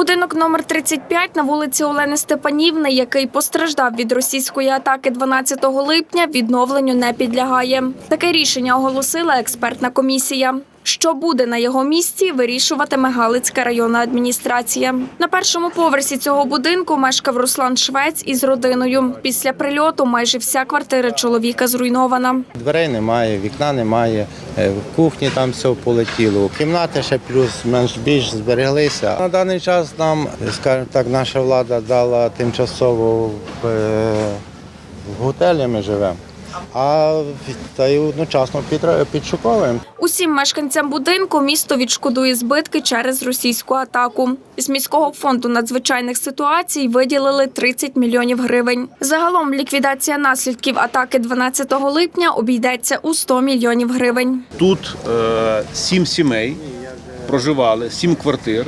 Будинок номер 35 на вулиці Олени Степанівни, який постраждав від російської атаки 12 липня, відновленню не підлягає. Таке рішення оголосила експертна комісія. Що буде на його місці, вирішуватиме Галицька районна адміністрація. На першому поверсі цього будинку мешкав Руслан Швець із родиною. Після прильоту майже вся квартира чоловіка зруйнована. Дверей немає, вікна немає, е, в кухні там все полетіло. Кімнати ще плюс-менш більш збереглися. На даний час нам, скажімо так, наша влада дала тимчасово в, е, в готелі ми живемо, а та й одночасно підшуковуємо. Усім мешканцям будинку місто відшкодує збитки через російську атаку. З міського фонду надзвичайних ситуацій виділили 30 мільйонів гривень. Загалом ліквідація наслідків атаки 12 липня обійдеться у 100 мільйонів гривень. Тут е, сім сімей проживали, сім квартир.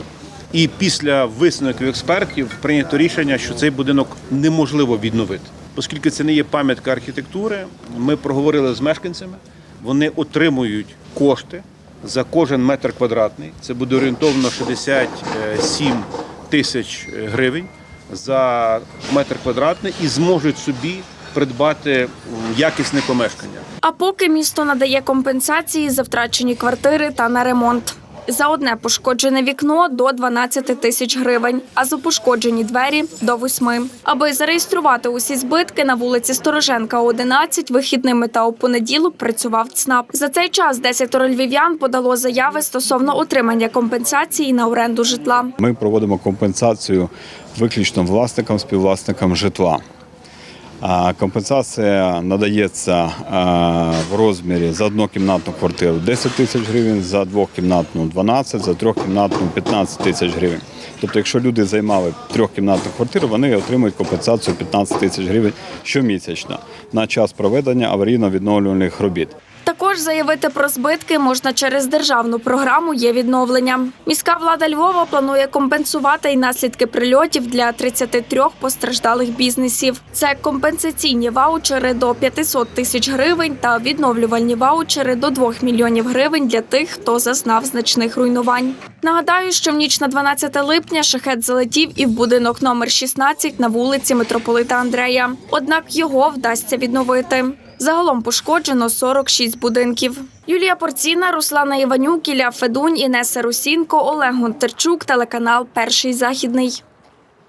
І після висновків експертів прийнято рішення, що цей будинок неможливо відновити, оскільки це не є пам'ятка архітектури. Ми проговорили з мешканцями. Вони отримують кошти за кожен метр квадратний. Це буде орієнтовно 67 тисяч гривень за метр квадратний і зможуть собі придбати якісне помешкання. А поки місто надає компенсації за втрачені квартири та на ремонт. За одне пошкоджене вікно до 12 тисяч гривень, а за пошкоджені двері до 8. Аби зареєструвати усі збитки на вулиці Стороженка, 11, вихідними та у понеділок працював ЦНАП. За цей час 10 львів'ян подало заяви стосовно отримання компенсації на оренду житла. Ми проводимо компенсацію виключно власникам, співвласникам житла. Компенсація надається в розмірі за однокімнатну квартиру 10 тисяч гривень, за двохкімнатну 12, за трьохкімнатну 15 тисяч гривень. Тобто, якщо люди займали трьохкімнатну квартиру, вони отримують компенсацію 15 тисяч гривень щомісячно на час проведення аварійно-відновлювальних робіт. Також заявити про збитки можна через державну програму є відновлення. Міська влада Львова планує компенсувати й наслідки прильотів для 33 постраждалих бізнесів. Це компенсаційні ваучери до 500 тисяч гривень та відновлювальні ваучери до 2 мільйонів гривень для тих, хто зазнав значних руйнувань. Нагадаю, що в ніч на 12 липня шахет залетів і в будинок номер 16 на вулиці митрополита Андрея. Однак його вдасться відновити. Загалом пошкоджено 46 будинків. Юлія Порціна, Руслана Іванюк, Ілля Федунь, Інеса Русінко, Олег Гонтарчук, телеканал Перший західний.